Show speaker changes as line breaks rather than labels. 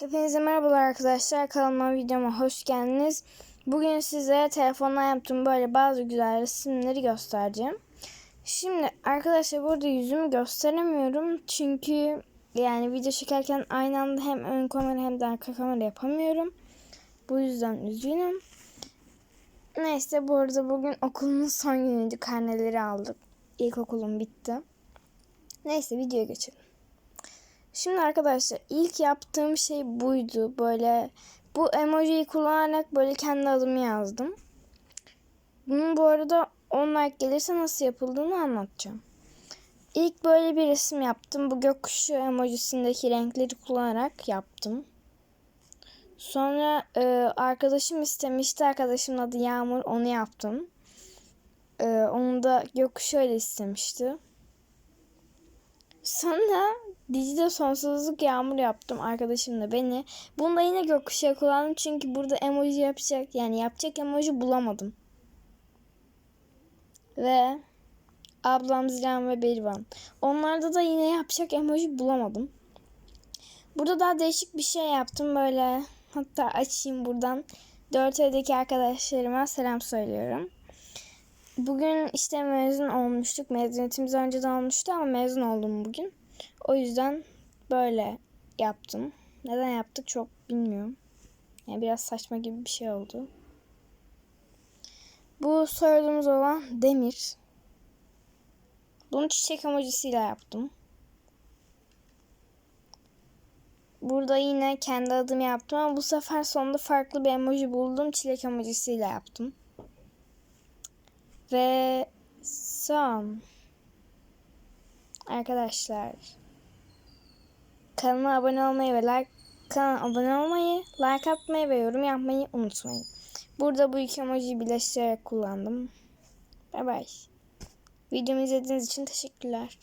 Hepinize merhabalar arkadaşlar. Kanalıma videoma hoş geldiniz. Bugün size telefonla yaptığım böyle bazı güzel resimleri göstereceğim. Şimdi arkadaşlar burada yüzümü gösteremiyorum. Çünkü yani video çekerken aynı anda hem ön kamera hem de arka kamera yapamıyorum. Bu yüzden üzgünüm. Neyse bu arada bugün okulun son günüydü. Karneleri aldık. İlkokulum bitti. Neyse videoya geçelim. Şimdi arkadaşlar ilk yaptığım şey buydu. Böyle bu emojiyi kullanarak böyle kendi adımı yazdım. Bunun bu arada 10 like gelirse nasıl yapıldığını anlatacağım. İlk böyle bir resim yaptım. Bu gökkuşu emojisindeki renkleri kullanarak yaptım. Sonra e, arkadaşım istemişti. Arkadaşımın adı Yağmur. Onu yaptım. E, onu da gökkuşu öyle istemişti. Sonra Dijital sonsuzluk yağmur yaptım arkadaşımla beni. Bunda yine gökkuşağı kullandım çünkü burada emoji yapacak yani yapacak emoji bulamadım. Ve ablam Zilan ve Berivan. Onlarda da yine yapacak emoji bulamadım. Burada daha değişik bir şey yaptım böyle. Hatta açayım buradan. 4 evdeki arkadaşlarıma selam söylüyorum. Bugün işte mezun olmuştuk. Mezuniyetimiz önceden olmuştu ama mezun oldum bugün. O yüzden böyle yaptım. Neden yaptık çok bilmiyorum. Yani biraz saçma gibi bir şey oldu. Bu soyadımız olan Demir. Bunu çiçek emojisiyle yaptım. Burada yine kendi adımı yaptım ama bu sefer sonunda farklı bir emoji buldum. Çilek emojisiyle yaptım. Ve son. Arkadaşlar. Kanalıma abone olmayı ve like kanala abone olmayı, like atmayı ve yorum yapmayı unutmayın. Burada bu iki emojiyi birleştirerek kullandım. Bay bay. Videomu izlediğiniz için teşekkürler.